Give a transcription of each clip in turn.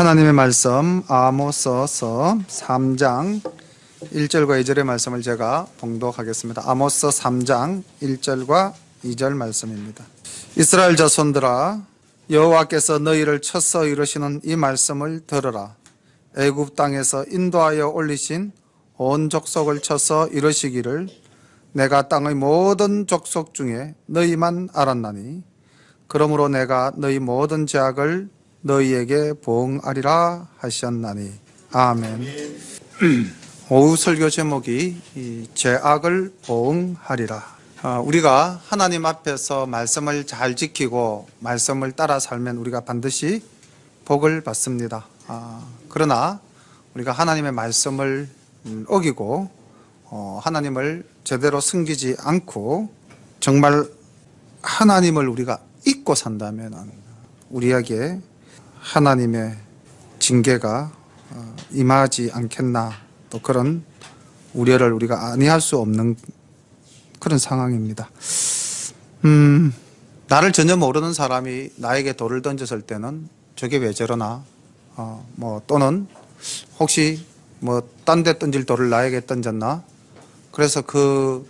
하나님의 말씀 아모스서 3장 1절과 2절의 말씀을 제가 봉독하겠습니다. 아모스 3장 1절과 2절 말씀입니다. 이스라엘 자손들아 여호와께서 너희를 쳐서 이루시는 이 말씀을 들으라. 애굽 땅에서 인도하여 올리신 온 족속을 쳐서 이루시기를 내가 땅의 모든 족속 중에 너희만 알았나니 그러므로 내가 너희 모든 죄악을 너희에게 보응하리라 하셨나니 아멘. 오후 설교 제목이 이 죄악을 보응하리라. 아, 우리가 하나님 앞에서 말씀을 잘 지키고 말씀을 따라 살면 우리가 반드시 복을 받습니다. 아, 그러나 우리가 하나님의 말씀을 음, 어기고 어, 하나님을 제대로 숨기지 않고 정말 하나님을 우리가 잊고 산다면 우리에게 하나님의 징계가 어, 임하지 않겠나. 또 그런 우려를 우리가 아니할 수 없는 그런 상황입니다. 음, 나를 전혀 모르는 사람이 나에게 돌을 던졌을 때는 저게 왜 저러나? 어, 뭐 또는 혹시 뭐 딴 데 던질 돌을 나에게 던졌나? 그래서 그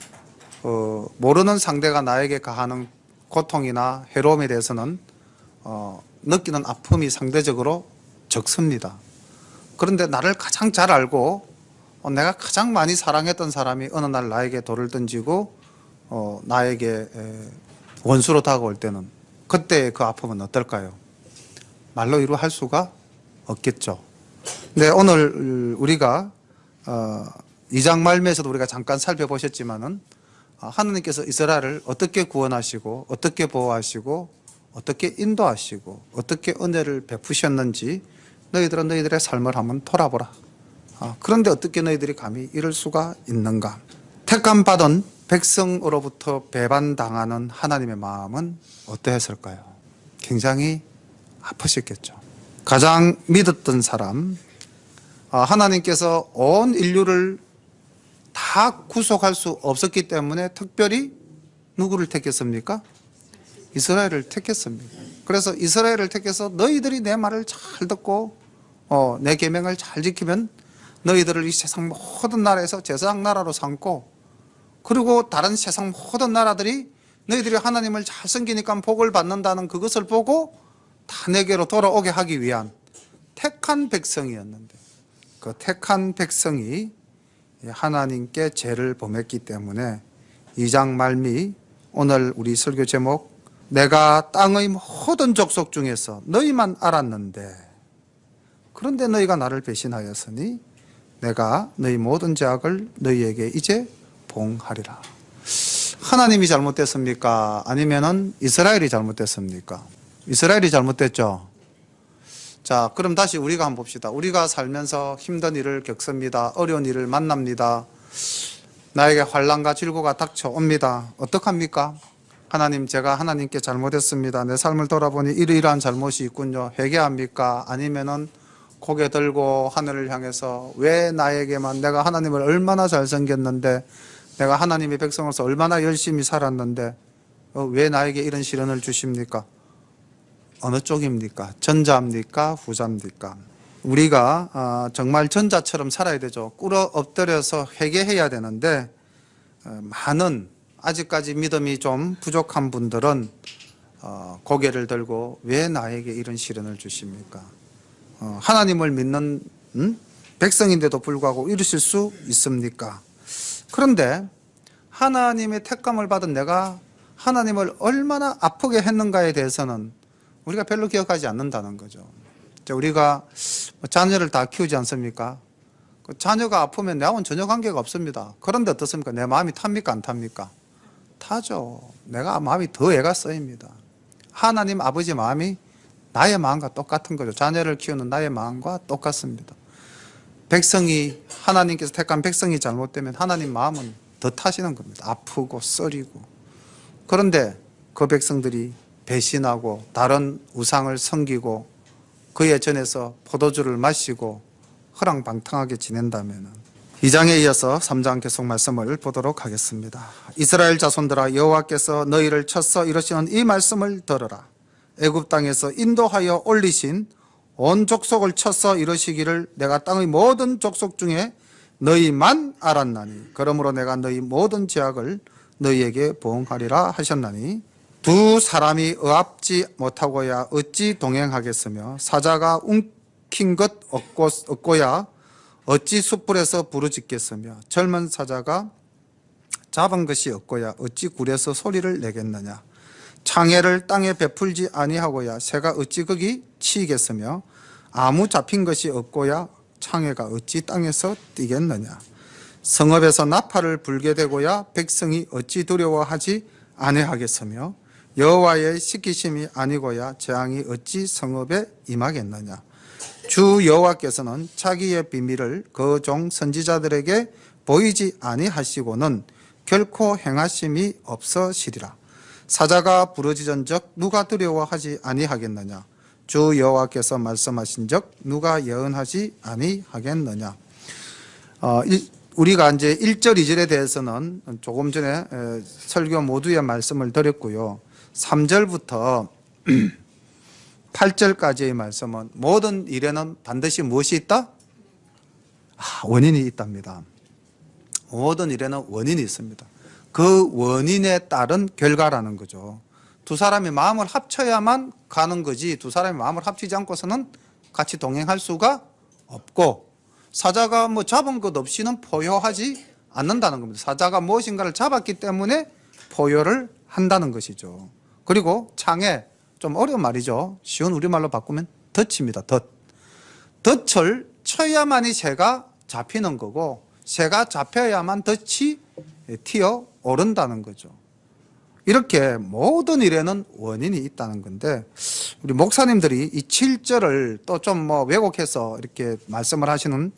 어, 모르는 상대가 나에게 가하는 고통이나 해로움에 대해서는 어, 느끼는 아픔이 상대적으로 적습니다. 그런데 나를 가장 잘 알고 어, 내가 가장 많이 사랑했던 사람이 어느 날 나에게 돌을 던지고 어, 나에게 에, 원수로 다가올 때는 그때 그 아픔은 어떨까요? 말로 이루할 수가 없겠죠. 네, 오늘 우리가 어, 2장 말미에서도 우리가 잠깐 살펴보셨지만은 어, 하나님께서 이스라엘을 어떻게 구원하시고 어떻게 보호하시고 어떻게 인도하시고 어떻게 은혜를 베푸셨는지 너희들은 너희들의 삶을 한번 돌아보라. 아, 그런데 어떻게 너희들이 감히 이럴 수가 있는가? 택감 받은 백성으로부터 배반당하는 하나님의 마음은 어떠했을까요? 굉장히 아프셨겠죠. 가장 믿었던 사람, 아, 하나님께서 온 인류를 다 구속할 수 없었기 때문에 특별히 누구를 택했습니까? 이스라엘을 택했습니다. 그래서 이스라엘을 택해서 너희들이 내 말을 잘 듣고 어, 내 계명을 잘 지키면 너희들을 이 세상 모든 나라에서 제사장 나라로 삼고 그리고 다른 세상 모든 나라들이 너희들이 하나님을 잘 섬기니까 복을 받는다는 그것을 보고 다 내게로 돌아오게 하기 위한 택한 백성이었는데 그 택한 백성이 하나님께 죄를 범했기 때문에 2장 말미 오늘 우리 설교 제목 내가 땅의 모든 족속 중에서 너희만 알았는데 그런데 너희가 나를 배신하였으니 내가 너희 모든 죄악을 너희에게 이제 봉하리라. 하나님이 잘못됐습니까? 아니면은 이스라엘이 잘못됐습니까? 이스라엘이 잘못됐죠. 자, 그럼 다시 우리가 한번 봅시다. 우리가 살면서 힘든 일을 겪습니다. 어려운 일을 만납니다. 나에게 환란과 질고가 닥쳐옵니다. 어떡합니까? 하나님, 제가 하나님께 잘못했습니다. 내 삶을 돌아보니 이러이러한 잘못이 있군요. 회개합니까? 아니면은 고개 들고 하늘을 향해서 왜 나에게만 내가 하나님을 얼마나 잘 섬겼는데 내가 하나님의 백성으로서 얼마나 열심히 살았는데 어, 왜 나에게 이런 시련을 주십니까? 어느 쪽입니까? 전자입니까? 후자입니까? 우리가 아, 정말 전자처럼 살아야 되죠. 꿇어 엎드려서 회개해야 되는데 어, 많은 아직까지 믿음이 좀 부족한 분들은 어, 고개를 들고 왜 나에게 이런 시련을 주십니까? 하나님을 믿는 음? 백성인데도 불구하고 이러실 수 있습니까? 그런데 하나님의 택감을 받은 내가 하나님을 얼마나 아프게 했는가에 대해서는 우리가 별로 기억하지 않는다는 거죠. 우리가 뭐 자녀를 다 키우지 않습니까? 그 자녀가 아프면 내하고는 전혀 관계가 없습니다. 그런데 어떻습니까? 내 마음이 탑니까? 안 탑니까? 타죠. 내가 마음이 더 애가 쓰입니다. 하나님 아버지 마음이 나의 마음과 똑같은 거죠. 자녀를 키우는 나의 마음과 똑같습니다. 백성이 하나님께서 택한 백성이 잘못되면 하나님 마음은 더 타시는 겁니다. 아프고 썰이고. 그런데 그 백성들이 배신하고 다른 우상을 섬기고 그의 전에서 포도주를 마시고 허랑방탕하게 지낸다면 2장에 이어서 3장 계속 말씀을 보도록 하겠습니다. 이스라엘 자손들아 여호와께서 너희를 쳐서 이러시는 이 말씀을 들으라. 애굽 땅에서 인도하여 올리신 온 족속을 쳐서 이러시기를 내가 땅의 모든 족속 중에 너희만 알았나니 그러므로 내가 너희 모든 죄악을 너희에게 보응하리라 하셨나니 두 사람이 의합지 못하고야 어찌 동행하겠으며 사자가 움킨 것 얻고, 얻고야 어찌 숯불에서 부르짖겠으며 젊은 사자가 잡은 것이 없고야 어찌 굴에서 소리를 내겠느냐? 창해를 땅에 베풀지 아니하고야 새가 어찌 거기 치이겠으며 아무 잡힌 것이 없고야 창해가 어찌 땅에서 뛰겠느냐? 성읍에서 나팔을 불게 되고야 백성이 어찌 두려워하지 아니하겠으며 여호와의 시키심이 아니고야 재앙이 어찌 성읍에 임하겠느냐 주 여호와께서는 자기의 비밀을 그 종 선지자들에게 보이지 아니하시고는 결코 행하심이 없으시리라. 사자가 부러지전적 누가 두려워하지 아니하겠느냐? 주 여호와께서 말씀하신적 누가 예언하지 아니하겠느냐? 어, 일- 우리가 이제 1절 2절에 대해서는 조금 전에 에, 설교 모두의 말씀을 드렸고요. 3절부터 8절까지의 말씀은 모든 일에는 반드시 무엇이 있다? 아, 원인이 있답니다. 모든 일에는 원인이 있습니다. 그 원인에 따른 결과라는 거죠. 두 사람이 마음을 합쳐야만 가는 거지 두 사람이 마음을 합치지 않고서는 같이 동행할 수가 없고 사자가 뭐 잡은 것 없이는 포효하지 않는다는 겁니다. 사자가 무엇인가를 잡았기 때문에 포효를 한다는 것이죠. 그리고 창에 좀 어려운 말이죠. 쉬운 우리말로 바꾸면 덫입니다. 덫. 덫을 쳐야만이 새가 잡히는 거고 새가 잡혀야만 덫이 튀어 오른다는 거죠. 이렇게 모든 일에는 원인이 있다는 건데 우리 목사님들이 이 7절을 또 좀 뭐 왜곡해서 이렇게 말씀을 하시는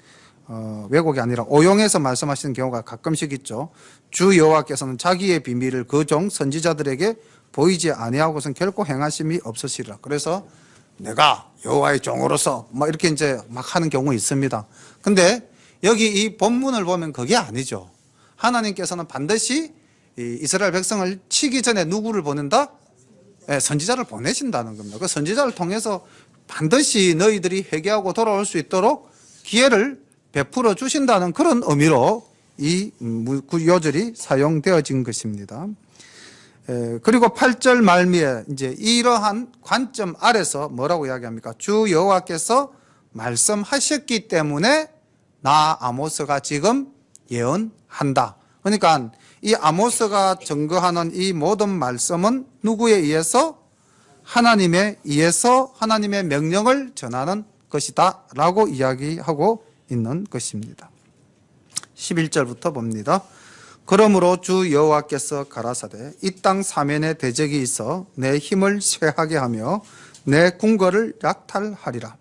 어, 왜곡이 아니라 오용해서 말씀하시는 경우가 가끔씩 있죠. 주 여호와께서는 자기의 비밀을 그 종 선지자들에게 보이지 아니하고선 결코 행하심이 없으시리라. 그래서 내가 여호와의 종으로서 막 이렇게 이제 막 하는 경우 있습니다. 근데 여기 이 본문을 보면 그게 아니죠. 하나님께서는 반드시 이 이스라엘 백성을 치기 전에 누구를 보낸다? 예, 선지자를 보내신다는 겁니다. 그 선지자를 통해서 반드시 너희들이 회개하고 돌아올 수 있도록 기회를 베풀어 주신다는 그런 의미로 이 요절이 사용되어진 것입니다. 에, 그리고 8절 말미에 이제 이러한 관점 아래서 뭐라고 이야기합니까? 주 여호와께서 말씀하셨기 때문에 나 아모스가 지금 예언한다. 그러니까 이 아모스가 증거하는 이 모든 말씀은 누구에 의해서 하나님에 의해서 하나님의 명령을 전하는 것이다 라고 이야기하고 있는 것입니다. 11절부터 봅니다. 그러므로 주 여호와께서 가라사대 이 땅 사면에 대적이 있어 내 힘을 쇠하게 하며 내 궁궐을 약탈하리라.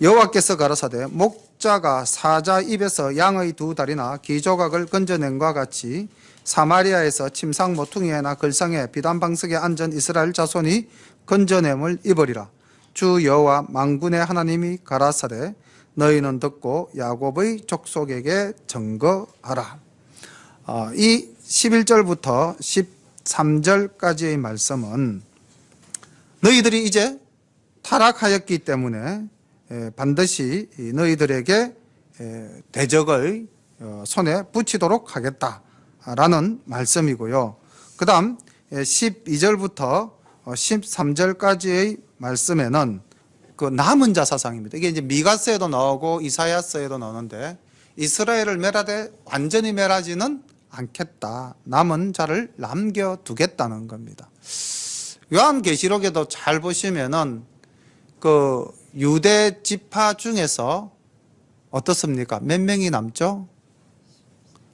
여호와께서 가라사대 목자가 사자 입에서 양의 두 다리나 기조각을 건져낸과 같이 사마리아에서 침상 모퉁이에나 글상에 비단방석에 앉은 이스라엘 자손이 건져냄을 입으리라. 주 여호와 망군의 하나님이 가라사대 너희는 듣고 야곱의 족속에게 증거하라. 아, 이 11절부터 13절까지의 말씀은 너희들이 이제 타락하였기 때문에 에, 반드시 이 너희들에게 에, 대적의 어, 손에 붙이도록 하겠다라는 말씀이고요. 그 다음 12절부터 13절까지의 말씀에는 그 남은 자 사상입니다. 이게 이제 미가서에도 나오고 이사야서에도 나오는데 이스라엘을 멸하되 완전히 멸하지는 않겠다. 남은 자를 남겨두겠다는 겁니다. 요한계시록에도 잘 보시면은 그 유대 지파 중에서 어떻습니까? 몇 명이 남죠?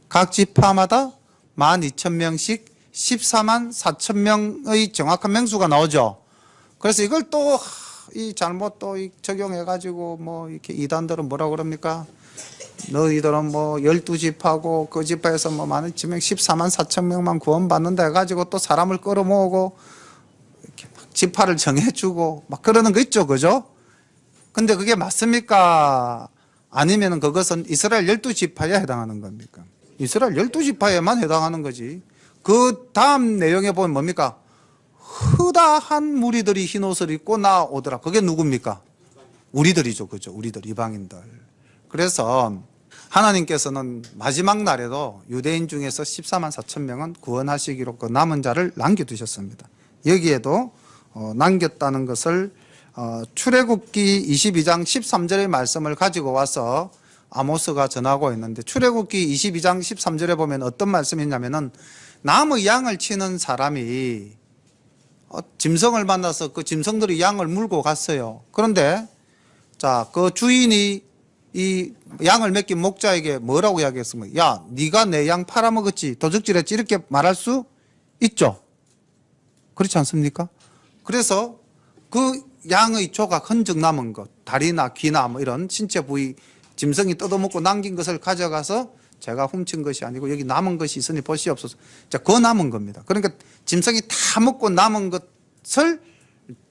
각 지파마다 12,000명씩 14만 4천 명의 정확한 명수가 나오죠. 그래서 이걸 또 이 잘못 또 적용해 가지고 뭐 이렇게 이단들은 뭐라 그럽니까? 너희들은 뭐 열두 지파고 그 지파에서 뭐 많은 지명 14만 4천 명만 구원받는다 해가지고 또 사람을 끌어모으고 이렇게 막 지파를 정해주고 막 그러는 거 있죠, 그죠? 근데 그게 맞습니까? 아니면 그것은 이스라엘 열두 지파에 해당하는 겁니까? 이스라엘 열두 지파에만 해당하는 거지. 그 다음 내용에 보면 뭡니까? 흐다한 무리들이 흰 옷을 입고 나오더라. 그게 누굽니까? 우리들이죠. 그죠? 우리들 이방인들. 그래서 하나님께서는 마지막 날에도 유대인 중에서 14만 4천 명은 구원하시기로 그 남은 자를 남겨두셨습니다. 여기에도 어, 남겼다는 것을 어, 출애굽기 22장 13절의 말씀을 가지고 와서 아모스가 전하고 있는데 출애굽기 22장 13절에 보면 어떤 말씀이 있냐면은 남의 양을 치는 사람이 어, 짐승을 만나서 그 짐승들이 양을 물고 갔어요. 그런데 자, 그 주인이 이 양을 맡긴 목자에게 뭐라고 이야기했습니까? 야, 네가 내 양 팔아먹었지, 도적질했지 이렇게 말할 수 있죠. 그렇지 않습니까? 그래서 그 양의 조각 흔적 남은 것, 다리나 귀나 뭐 이런 신체 부위 짐승이 뜯어먹고 남긴 것을 가져가서 제가 훔친 것이 아니고 여기 남은 것이 있으니 보시옵소서. 자, 그 남은 겁니다. 그러니까 짐승이 다 먹고 남은 것을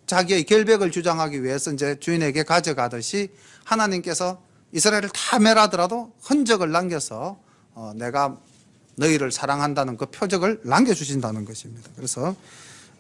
자기의 결백을 주장하기 위해서 이제 주인에게 가져가듯이 하나님께서 이스라엘을 다 멸하더라도 흔적을 남겨서 어, 내가 너희를 사랑한다는 그 표적을 남겨주신다는 것입니다. 그래서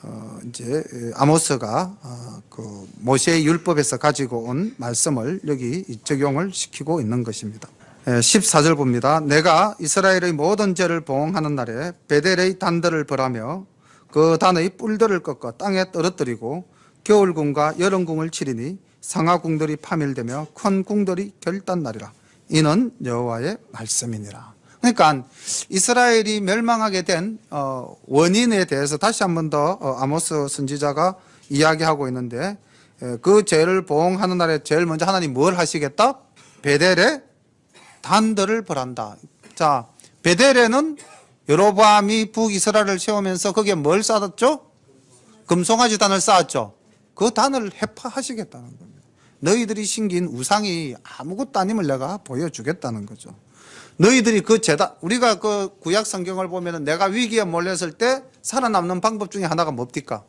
어, 이제 아모스가 어, 그 모세의 율법에서 가지고 온 말씀을 여기 적용을 시키고 있는 것입니다. 예, 14절 봅니다. 내가 이스라엘의 모든 죄를 보응하는 날에 베델의 단들을 벌하며 그 단의 뿔들을 꺾어 땅에 떨어뜨리고 겨울궁과 여름궁을 치리니 상하궁들이 파멸되며 큰 궁들이 결단나리라. 이는 여호와의 말씀이니라. 그러니까 이스라엘이 멸망하게 된 어, 원인에 대해서 다시 한 번더 어, 아모스 선지자가 이야기하고 있는데 에, 그 죄를 보응하는 날에 제일 먼저 하나님 뭘 하시겠다? 베델의 단들을 벌한다. 자, 베델에는 여로보암이 북이스라엘을 세우면서 거기에 뭘 쌓았죠? 금송아지 단을 쌓았죠. 그 단을 해파하시겠다는 겁니다. 너희들이 신긴 우상이 아무것도 아님을 내가 보여주겠다는 거죠. 너희들이 그 재단, 우리가 그 구약 성경을 보면은 내가 위기에 몰렸을 때 살아남는 방법 중에 하나가 뭡니까?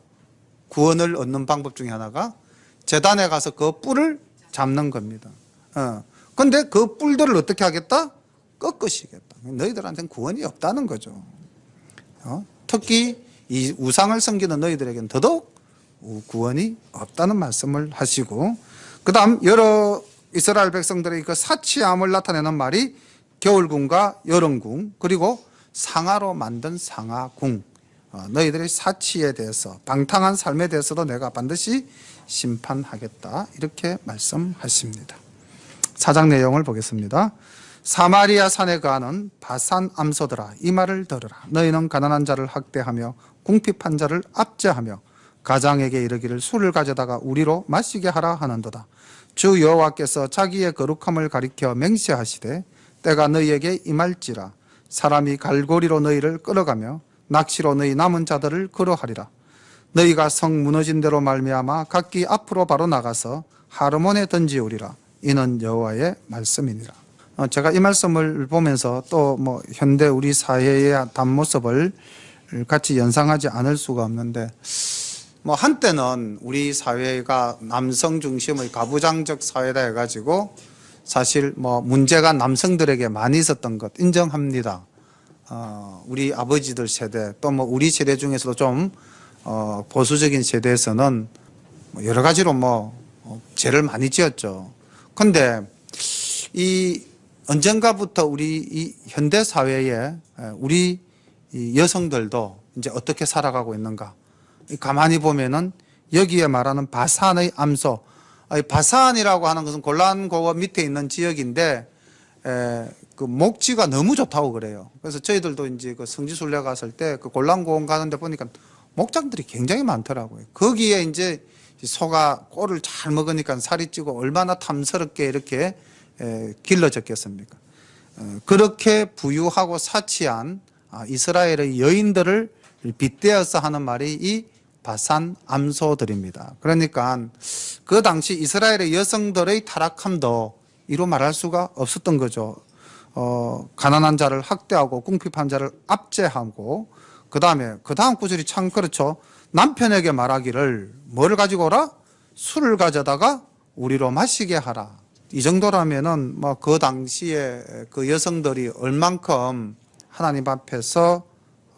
구원을 얻는 방법 중에 하나가 재단에 가서 그 뿔을 잡는 겁니다. 어. 근데 그 뿔들을 어떻게 하겠다? 꺾으시겠다. 너희들한테는 구원이 없다는 거죠. 어? 특히 이 우상을 섬기는 너희들에게는 더더욱 구원이 없다는 말씀을 하시고 그 다음 여러 이스라엘 백성들의 그 사치함을 나타내는 말이 겨울궁과 여름궁 그리고 상하로 만든 상하궁. 어, 너희들의 사치에 대해서 방탕한 삶에 대해서도 내가 반드시 심판하겠다. 이렇게 말씀하십니다. 사장 내용을 보겠습니다. 사마리아 산에 가는 바산 암소들아 이 말을 들으라. 너희는 가난한 자를 학대하며 궁핍한 자를 압제하며 가장에게 이르기를 술을 가져다가 우리로 마시게 하라 하는도다. 주 여호와께서 자기의 거룩함을 가리켜 맹세하시되 때가 너희에게 임할지라 사람이 갈고리로 너희를 끌어가며 낚시로 너희 남은 자들을 끌어하리라. 너희가 성 무너진 대로 말미암아 각기 앞으로 바로 나가서 하르몬에 던지우리라. 이는 여호와의 말씀이니라. 어, 제가 이 말씀을 보면서 또 뭐 현대 우리 사회의 단 모습을 같이 연상하지 않을 수가 없는데 뭐 한때는 우리 사회가 남성 중심의 가부장적 사회다 해가지고 사실 뭐 문제가 남성들에게 많이 있었던 것 인정합니다. 어, 우리 아버지들 세대 또 뭐 우리 세대 중에서도 좀 어, 보수적인 세대에서는 뭐 여러 가지로 뭐 어, 죄를 많이 지었죠. 근데 이 언젠가부터 우리 이 현대 사회에 우리 이 여성들도 이제 어떻게 살아가고 있는가? 가만히 보면은 여기에 말하는 바산의 암소, 바산이라고 하는 것은 골란 고원 밑에 있는 지역인데 에, 그 목지가 너무 좋다고 그래요. 그래서 저희들도 이제 그 성지순례 갔을 때 그 골란 고원 가는데 보니까 목장들이 굉장히 많더라고요. 거기에 이제 소가 꼴을 잘 먹으니까 살이 찌고 얼마나 탐스럽게 이렇게 에, 길러졌겠습니까? 어, 그렇게 부유하고 사치한 아, 이스라엘의 여인들을 빗대어서 하는 말이 이 바산 암소들입니다. 그러니까 그 당시 이스라엘의 여성들의 타락함도 이로 말할 수가 없었던 거죠. 어, 가난한 자를 학대하고 궁핍한 자를 압제하고 그 다음에 그 다음 구절이 참 그렇죠. 남편에게 말하기를 뭘 가지고 오라? 술을 가져다가 우리로 마시게 하라. 이 정도라면은 뭐 그 당시에 그 여성들이 얼만큼 하나님 앞에서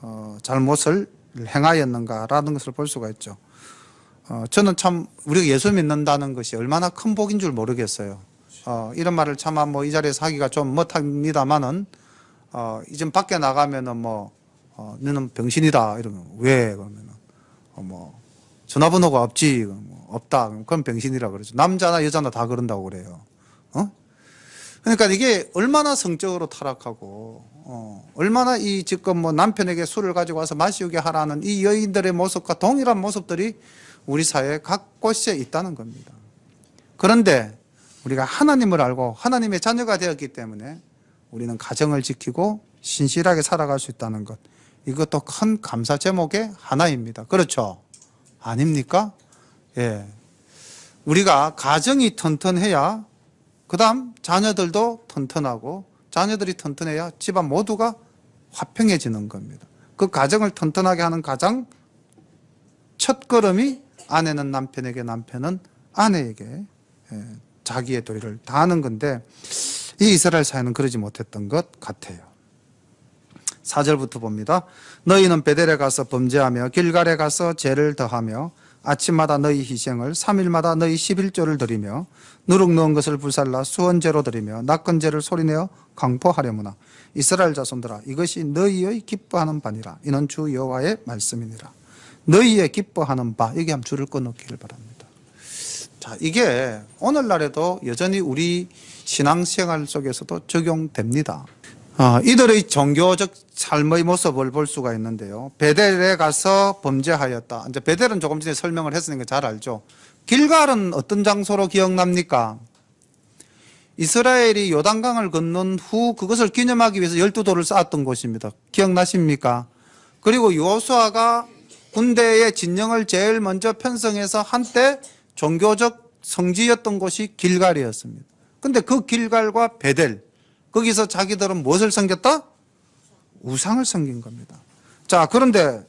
어, 잘못을 행하였는가라는 것을 볼 수가 있죠. 어, 저는 참 우리가 예수 믿는다는 것이 얼마나 큰 복인 줄 모르겠어요. 어, 이런 말을 차마 뭐 이 자리에서 하기가 좀 못합니다만은 어, 이젠 밖에 나가면은 뭐 어, 너는 병신이다 이러면 왜 그러면은 어, 뭐 전화번호가 없지 뭐 없다 그럼 병신이라 그러죠. 남자나 여자나 다 그런다고 그래요. 어? 그러니까 이게 얼마나 성적으로 타락하고 어, 얼마나 이 지금 뭐 남편에게 술을 가지고 와서 마시게 하라는 이 여인들의 모습과 동일한 모습들이 우리 사회 각 곳에 있다는 겁니다. 그런데 우리가 하나님을 알고 하나님의 자녀가 되었기 때문에 우리는 가정을 지키고 신실하게 살아갈 수 있다는 것. 이것도 큰 감사 제목의 하나입니다. 그렇죠? 아닙니까? 예. 우리가 가정이 튼튼해야 그 다음 자녀들도 튼튼하고 자녀들이 튼튼해야 집안 모두가 화평해지는 겁니다. 그 가정을 튼튼하게 하는 가장 첫 걸음이 아내는 남편에게 남편은 아내에게 예, 자기의 도리를 다하는 건데 이 이스라엘 사회는 그러지 못했던 것 같아요. 4절부터 봅니다. 너희는 베델에 가서 범죄하며 길갈에 가서 죄를 더하며 아침마다 너희 희생을 3일마다 너희 11조를 드리며 누룩 넣은 것을 불살라 수원제로 드리며 낚은제를 소리내어 강포하려무나 이스라엘 자손들아 이것이 너희의 기뻐하는 바니라 이는 주 여호와의 말씀이니라 너희의 기뻐하는 바 여기 한번 줄을 꺼놓기를 바랍니다. 자 이게 오늘날에도 여전히 우리 신앙생활 속에서도 적용됩니다. 아, 이들의 종교적 삶의 모습을 볼 수가 있는데요. 베델에 가서 범죄하였다. 이제 베델은 조금 전에 설명을 했으니까 잘 알죠. 길갈은 어떤 장소로 기억납니까? 이스라엘이 요단강을 건넌 후 그것을 기념하기 위해서 열두 돌을 쌓았던 곳입니다. 기억나십니까? 그리고 요수아가 군대의 진영을 제일 먼저 편성해서 한때 종교적 성지였던 곳이 길갈이었습니다. 근데 그 길갈과 베델 거기서 자기들은 무엇을 섬겼다? 우상을 섬긴 겁니다. 자, 그런데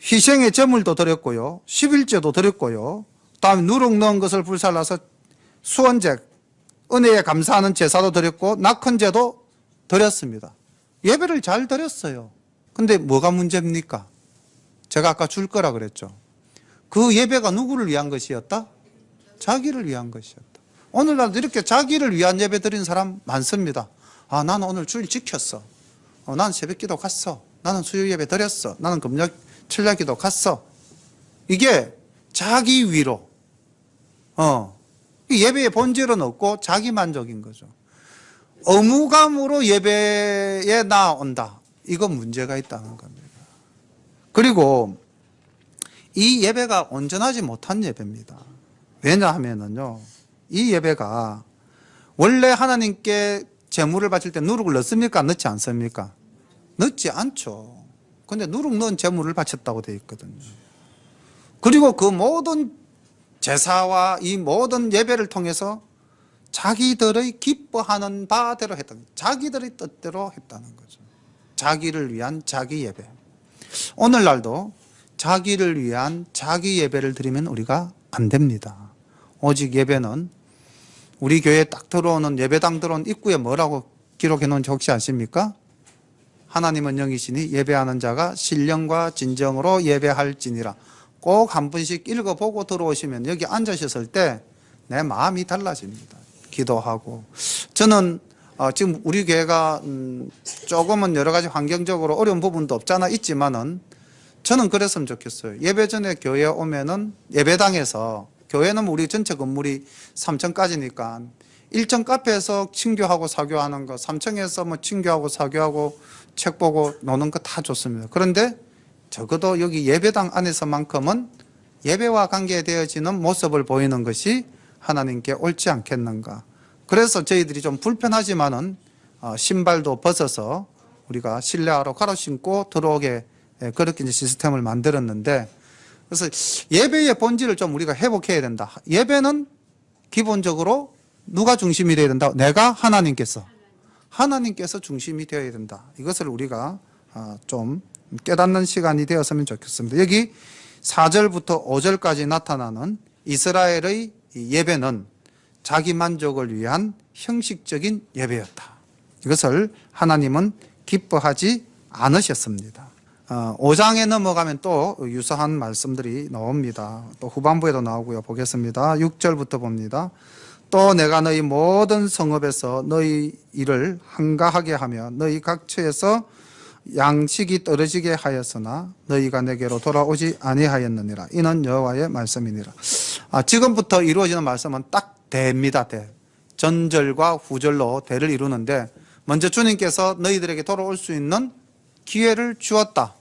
희생의 제물도 드렸고요. 11제도 드렸고요. 다음에 누룩 넣은 것을 불살라서 수원제, 은혜에 감사하는 제사도 드렸고, 낙헌제도 드렸습니다. 예배를 잘 드렸어요. 근데 뭐가 문제입니까? 제가 아까 줄 거라 그랬죠. 그 예배가 누구를 위한 것이었다? 자기를 위한 것이었다. 오늘날도 이렇게 자기를 위한 예배 드리는 사람 많습니다. 아, 나는 오늘 주일 지켰어. 어, 나는 새벽 기도 갔어. 나는 수요 예배 드렸어. 나는 금요 철야 기도 갔어. 이게 자기 위로. 어. 이 예배의 본질은 없고 자기 만족인 거죠. 의무감으로 예배에 나온다. 이거 문제가 있다는 겁니다. 그리고 이 예배가 온전하지 못한 예배입니다. 왜냐하면은요, 이 예배가 원래 하나님께 재물을 바칠 때 누룩을 넣습니까? 넣지 않습니까? 넣지 않죠. 근데 누룩 넣은 재물을 바쳤다고 되어 있거든요. 그리고 그 모든 제사와 이 모든 예배를 통해서 자기들의 기뻐하는 바대로 했던 자기들의 뜻대로 했다는 거죠. 자기를 위한 자기 예배. 오늘날도 자기를 위한 자기 예배를 드리면 우리가 안 됩니다. 오직 예배는 우리 교회에 딱 들어오는 예배당 들어온 입구에 뭐라고 기록해 놓은지 혹시 아십니까? 하나님은 영이시니 예배하는 자가 신령과 진정으로 예배할지니라. 꼭한 번씩 읽어보고 들어오시면 여기 앉으셨을 때 내 마음이 달라집니다. 기도하고. 저는 어, 지금 우리 교회가 음, 조금은 여러 가지 환경적으로 어려운 부분도 없잖아 있지만은 저는 그랬으면 좋겠어요. 예배 전에 교회에 오면은 예배당에서 교회는 뭐 우리 전체 건물이 3층까지니까 1층 카페에서 친교하고 사교하는 거, 3층에서 뭐 친교하고 사교하고 책 보고 노는 거 다 좋습니다. 그런데 적어도 여기 예배당 안에서만큼은 예배와 관계되어지는 모습을 보이는 것이 하나님께 옳지 않겠는가. 그래서 저희들이 좀 불편하지만은 어, 신발도 벗어서 우리가 실내화로 갈아 신고 들어오게 예, 그렇게 이제 시스템을 만들었는데 그래서 예배의 본질을 좀 우리가 회복해야 된다. 예배는 기본적으로 누가 중심이 되어야 된다? 내가 하나님께서. 하나님께서 중심이 되어야 된다. 이것을 우리가 아, 좀 깨닫는 시간이 되었으면 좋겠습니다. 여기 4절부터 5절까지 나타나는 이스라엘의 예배는 자기 만족을 위한 형식적인 예배였다. 이것을 하나님은 기뻐하지 않으셨습니다. 어, 5장에 넘어가면 또 유사한 말씀들이 나옵니다. 또 후반부에도 나오고요. 보겠습니다. 6절부터 봅니다. 또 내가 너희 모든 성읍에서 너희 일을 한가하게 하며 너희 각처에서 양식이 떨어지게 하였으나 너희가 내게로 돌아오지 아니하였느니라. 이는 여호와의 말씀이니라. 아, 지금부터 이루어지는 말씀은 딱 대입니다. 대. 전절과 후절로 대를 이루는데 먼저 주님께서 너희들에게 돌아올 수 있는 기회를 주었다.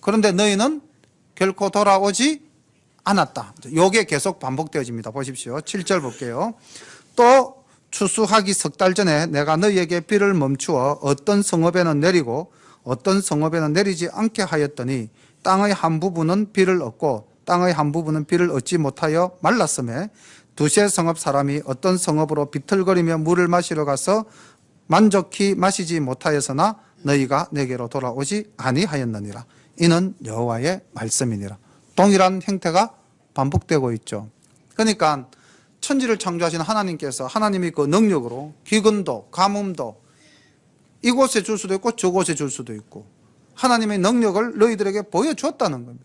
그런데 너희는 결코 돌아오지 않았다. 요게 계속 반복되어집니다. 보십시오. 7절 볼게요. 또 추수하기 석 달 전에 내가 너희에게 비를 멈추어 어떤 성읍에는 내리고 어떤 성읍에는 내리지 않게 하였더니 땅의 한 부분은 비를 얻고 땅의 한 부분은 비를 얻지 못하여 말랐음에 두세 성읍 사람이 어떤 성읍으로 비틀거리며 물을 마시러 가서 만족히 마시지 못하였으나 너희가 내게로 돌아오지 아니하였느니라. 이는 여호와의 말씀이니라. 동일한 형태가 반복되고 있죠. 그러니까 천지를 창조하신 하나님께서 하나님이 그 능력으로 기근도 가뭄도 이곳에 줄 수도 있고 저곳에 줄 수도 있고 하나님의 능력을 너희들에게 보여주었다는 겁니다.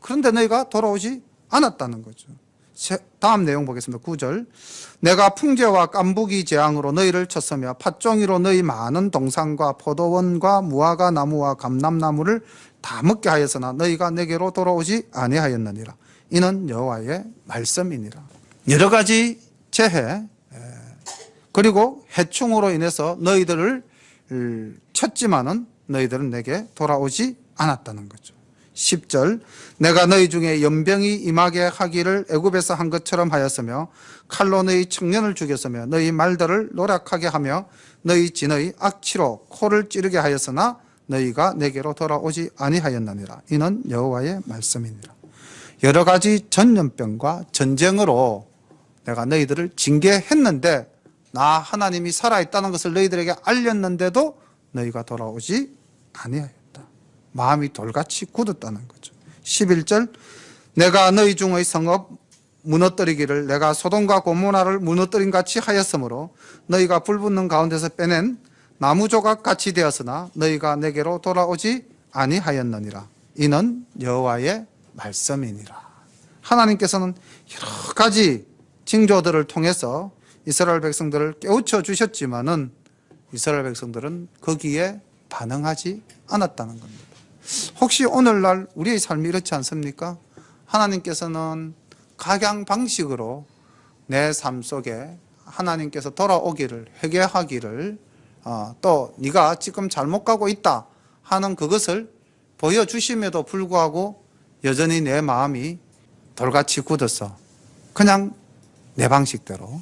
그런데 너희가 돌아오지 않았다는 거죠. 세- 다음 내용 보겠습니다. 9절. 내가 풍제와 깐부기 재앙으로 너희를 쳤으며 팥종이로 너희 많은 동산과 포도원과 무화과 나무와 감람나무를 다 먹게 하였으나 너희가 내게로 돌아오지 아니하였느니라. 이는 여호와의 말씀이니라. 여러 가지 재해 에, 그리고 해충으로 인해서 너희들을 을, 쳤지만은 너희들은 내게 돌아오지 않았다는 거죠. 10절 내가 너희 중에 연병이 임하게 하기를 애굽에서 한 것처럼 하였으며 칼로 너희 청년을 죽였으며 너희 말들을 노력하게 하며 너희 진의 악취로 코를 찌르게 하였으나 너희가 내게로 돌아오지 아니하였느니라 이는 여호와의 말씀이니라 여러 가지 전염병과 전쟁으로 내가 너희들을 징계했는데 나 하나님이 살아있다는 것을 너희들에게 알렸는데도 너희가 돌아오지 아니하였다. 마음이 돌같이 굳었다는 거죠. 11절 내가 너희 중의 성읍 무너뜨리기를 내가 소돔과 고모라를 무너뜨린 같이 하였으므로 너희가 불붙는 가운데서 빼낸 나무 조각 같이 되었으나 너희가 내게로 돌아오지 아니하였느니라. 이는 여호와의 말씀이니라. 하나님께서는 여러 가지 징조들을 통해서 이스라엘 백성들을 깨우쳐 주셨지만은 이스라엘 백성들은 거기에 반응하지 않았다는 겁니다. 혹시 오늘날 우리의 삶이 이렇지 않습니까? 하나님께서는 각양 방식으로 내 삶 속에 하나님께서 돌아오기를 회개하기를 어, 또 네가 지금 잘못 가고 있다 하는 그것을 보여주심에도 불구하고 여전히 내 마음이 돌같이 굳어서 그냥 내 방식대로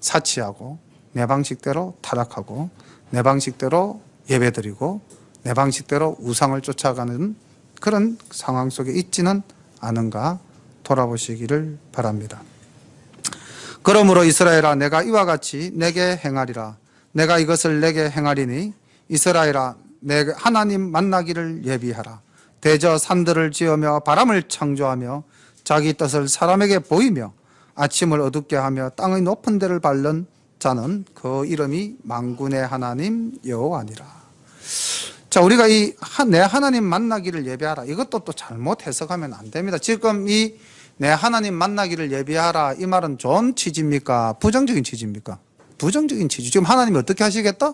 사치하고 내 방식대로 타락하고 내 방식대로 예배드리고 내 방식대로 우상을 쫓아가는 그런 상황 속에 있지는 않은가 돌아보시기를 바랍니다. 그러므로 이스라엘아 내가 이와 같이 내게 행하리라 내가 이것을 내게 행하리니 이스라엘아 내 하나님 만나기를 예비하라 대저 산들을 지으며 바람을 창조하며 자기 뜻을 사람에게 보이며 아침을 어둡게 하며 땅의 높은 데를 밟는 자는 그 이름이 만군의 하나님 여호와니라. 자, 우리가 이 내 하나님 만나기를 예비하라. 이것도 또 잘못 해석하면 안 됩니다. 지금 이 내 하나님 만나기를 예비하라. 이 말은 좋은 취지입니까? 부정적인 취지입니까? 부정적인 취지. 지금 하나님이 어떻게 하시겠다?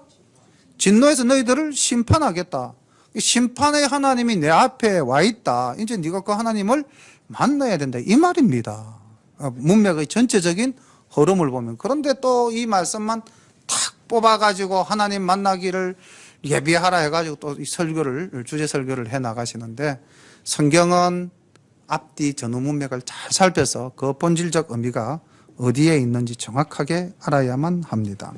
진노에서 너희들을 심판하겠다. 이 심판의 하나님이 내 앞에 와 있다. 이제 네가 그 하나님을 만나야 된다. 이 말입니다. 어, 문맥의 전체적인 흐름을 보면 그런데 또 이 말씀만 탁 뽑아가지고 하나님 만나기를 예비하라 해가지고 또 이 설교를 주제 설교를 해 나가시는데 성경은 앞뒤 전후 문맥을 잘 살펴서 그 본질적 의미가 어디에 있는지 정확하게 알아야만 합니다.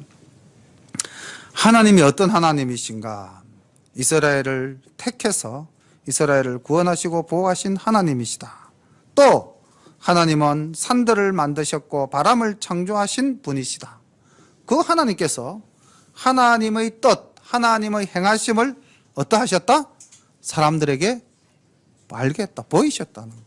하나님이 어떤 하나님이신가? 이스라엘을 택해서 이스라엘을 구원하시고 보호하신 하나님이시다. 또 하나님은 산들을 만드셨고 바람을 창조하신 분이시다. 그 하나님께서 하나님의 뜻, 하나님의 행하심을 어떠하셨다? 사람들에게 알게 했다, 보이셨다는 거예요.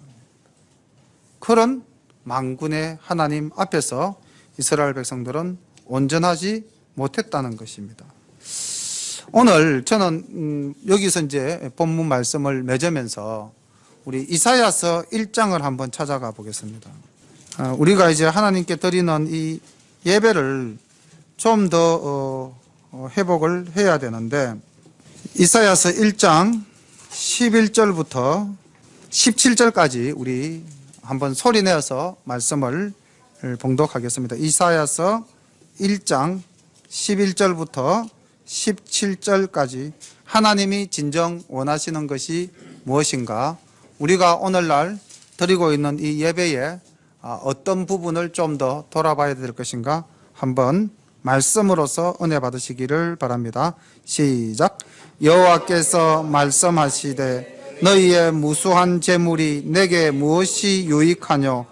그런 만군의 하나님 앞에서 이스라엘 백성들은 온전하지 못했다는 것입니다. 오늘 저는 음, 여기서 이제 본문 말씀을 맺으면서 우리 이사야서 1장을 한번 찾아가 보겠습니다. 아, 우리가 이제 하나님께 드리는 이 예배를 좀더 어, 어, 회복을 해야 되는데 이사야서 1장 11절부터 17절까지 우리 한번 소리 내어서 말씀을 봉독하겠습니다. 이사야서 1장 11절부터 17절까지 하나님이 진정 원하시는 것이 무엇인가? 우리가 오늘날 드리고 있는 이 예배에 아, 어떤 부분을 좀 더 돌아봐야 될 것인가? 한번 말씀으로서 은혜 받으시기를 바랍니다. 시작. 여호와께서 말씀하시되 너희의 무수한 재물이 내게 무엇이 유익하뇨?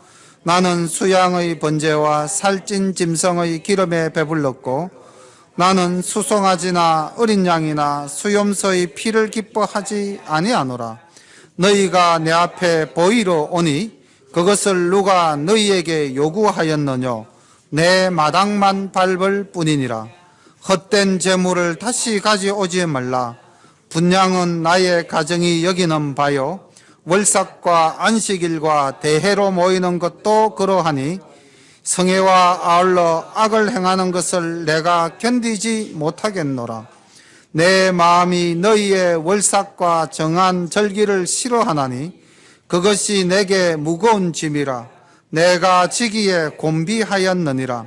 나는 수양의 번제와 살찐 짐승의 기름에 배불렀고 나는 수송아지나 어린 양이나 수염소의 피를 기뻐하지 아니하노라. 너희가 내 앞에 보이러 오니 그것을 누가 너희에게 요구하였느뇨? 내 마당만 밟을 뿐이니라. 헛된 재물을 다시 가져오지 말라. 분양은 나의 가정이 여기는 바요. 월삭과 안식일과 대회로 모이는 것도 그러하니 성애와 아울러 악을 행하는 것을 내가 견디지 못하겠노라. 내 마음이 너희의 월삭과 정한 절기를 싫어하나니 그것이 내게 무거운 짐이라 내가 지기에 곤비하였느니라.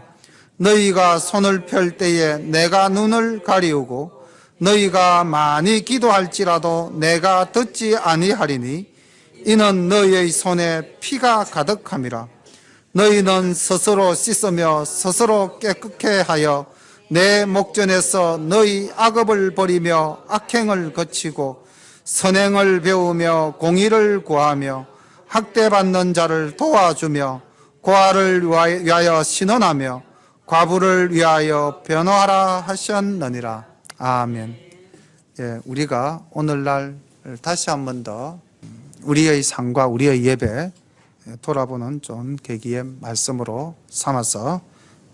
너희가 손을 펼 때에 내가 눈을 가리우고 너희가 많이 기도할지라도 내가 듣지 아니하리니 이는 너희의 손에 피가 가득함이라. 너희는 스스로 씻으며 스스로 깨끗게 하여 내 목전에서 너희 악업을 버리며 악행을 거치고 선행을 배우며 공의를 구하며 학대받는 자를 도와주며 고아를 위하여 신원하며 과부를 위하여 변호하라 하셨느니라. 아멘. 예, 우리가 오늘날 다시 한 번 더 우리의 삶과 우리의 예배 돌아보는 좀 계기의 말씀으로 삼아서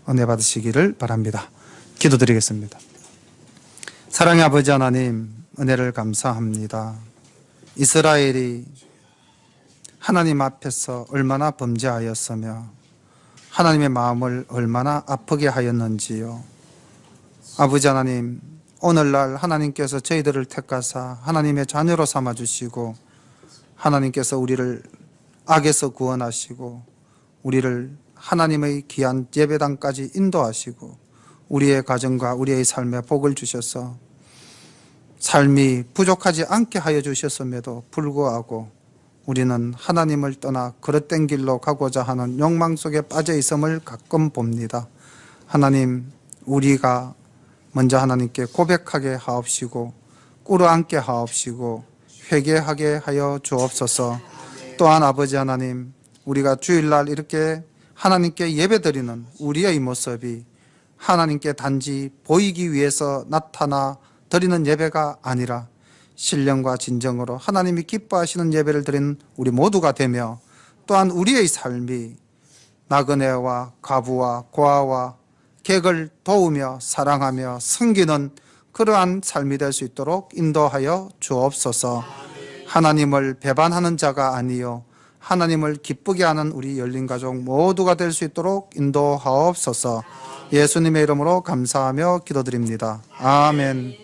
은혜 받으시기를 바랍니다. 기도드리겠습니다. 사랑의 아버지 하나님, 은혜를 감사합니다. 이스라엘이 하나님 앞에서 얼마나 범죄하였으며 하나님의 마음을 얼마나 아프게 하였는지요. 아버지 하나님, 오늘날 하나님께서 저희들을 택하사 하나님의 자녀로 삼아 주시고 하나님께서 우리를 악에서 구원하시고 우리를 하나님의 귀한 예배당까지 인도하시고 우리의 가정과 우리의 삶에 복을 주셔서 삶이 부족하지 않게 하여 주셨음에도 불구하고 우리는 하나님을 떠나 그릇된 길로 가고자 하는 욕망 속에 빠져 있음을 가끔 봅니다. 하나님, 우리가 먼저 하나님께 고백하게 하옵시고 꿇어앉게 하옵시고 회개하게 하여 주옵소서. 또한 아버지 하나님, 우리가 주일날 이렇게 하나님께 예배드리는 우리의 모습이 하나님께 단지 보이기 위해서 나타나 드리는 예배가 아니라 신령과 진정으로 하나님이 기뻐하시는 예배를 드리는 우리 모두가 되며 또한 우리의 삶이 나그네와 가부와 고아와 객을 도우며 사랑하며 섬기는 그러한 삶이 될 수 있도록 인도하여 주옵소서. 하나님을 배반하는 자가 아니요 하나님을 기쁘게 하는 우리 열린 가족 모두가 될 수 있도록 인도하옵소서. 예수님의 이름으로 감사하며 기도드립니다. 아멘.